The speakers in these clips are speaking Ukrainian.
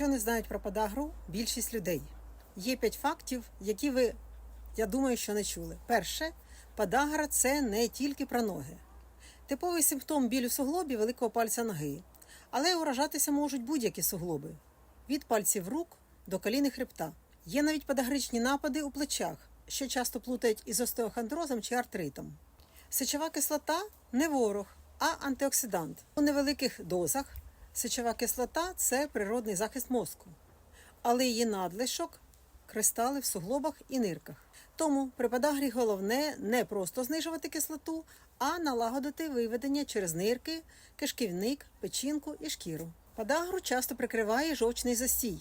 Що не знають про подагру більшість людей. Є п'ять фактів, які ви, я думаю, що не чули. Перше, подагра це не тільки про ноги. Типовий симптом білю суглобі великого пальця ноги. Але уражатися можуть будь-які суглоби від пальців рук до коліни хребта. Є навіть подагричні напади у плечах, що часто плутають із остеохондрозом чи артритом. Сечова кислота не ворог, а антиоксидант. У невеликих дозах сечова кислота це природний захист мозку, але її надлишок кристали в суглобах і нирках. Тому при подагрі головне не просто знижувати кислоту, а налагодити виведення через нирки, кишківник, печінку і шкіру. Подагру часто прикриває жовчний застій.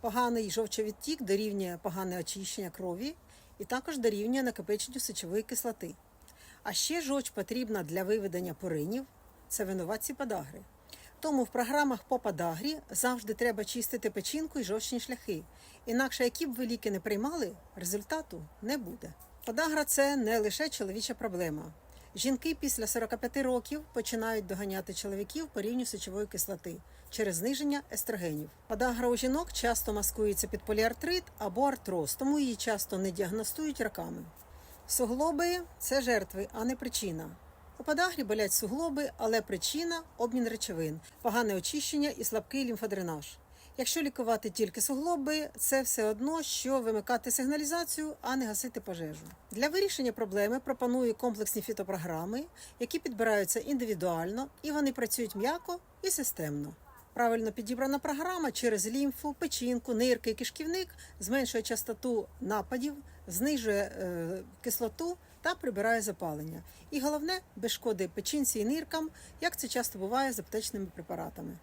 Поганий жовчовідтік дорівнює погане очищення крові і також дорівнює накопиченню сечової кислоти. А ще жовч потрібна для виведення поринів це винуватці подагри. Тому в програмах по подагрі завжди треба чистити печінку і жовчні шляхи. Інакше, які б ви ліки не приймали, результату не буде. Подагра це не лише чоловіча проблема. Жінки після 45 років починають доганяти чоловіків по рівню сечової кислоти через зниження естрогенів. Подагра у жінок часто маскується під поліартрит або артроз, тому її часто не діагностують раками. Суглоби це жертви, а не причина. Подагрі болять суглоби, але причина обмін речовин, погане очищення і слабкий лімфодренаж. Якщо лікувати тільки суглоби, це все одно, що вимикати сигналізацію, а не гасити пожежу. Для вирішення проблеми пропоную комплексні фітопрограми, які підбираються індивідуально і вони працюють м'яко і системно. Правильно підібрана програма через лімфу, печінку, нирки кишківник зменшує частоту нападів, знижує е, кислоту та прибирає запалення. І головне без шкоди печінці і ниркам, як це часто буває з аптечними препаратами.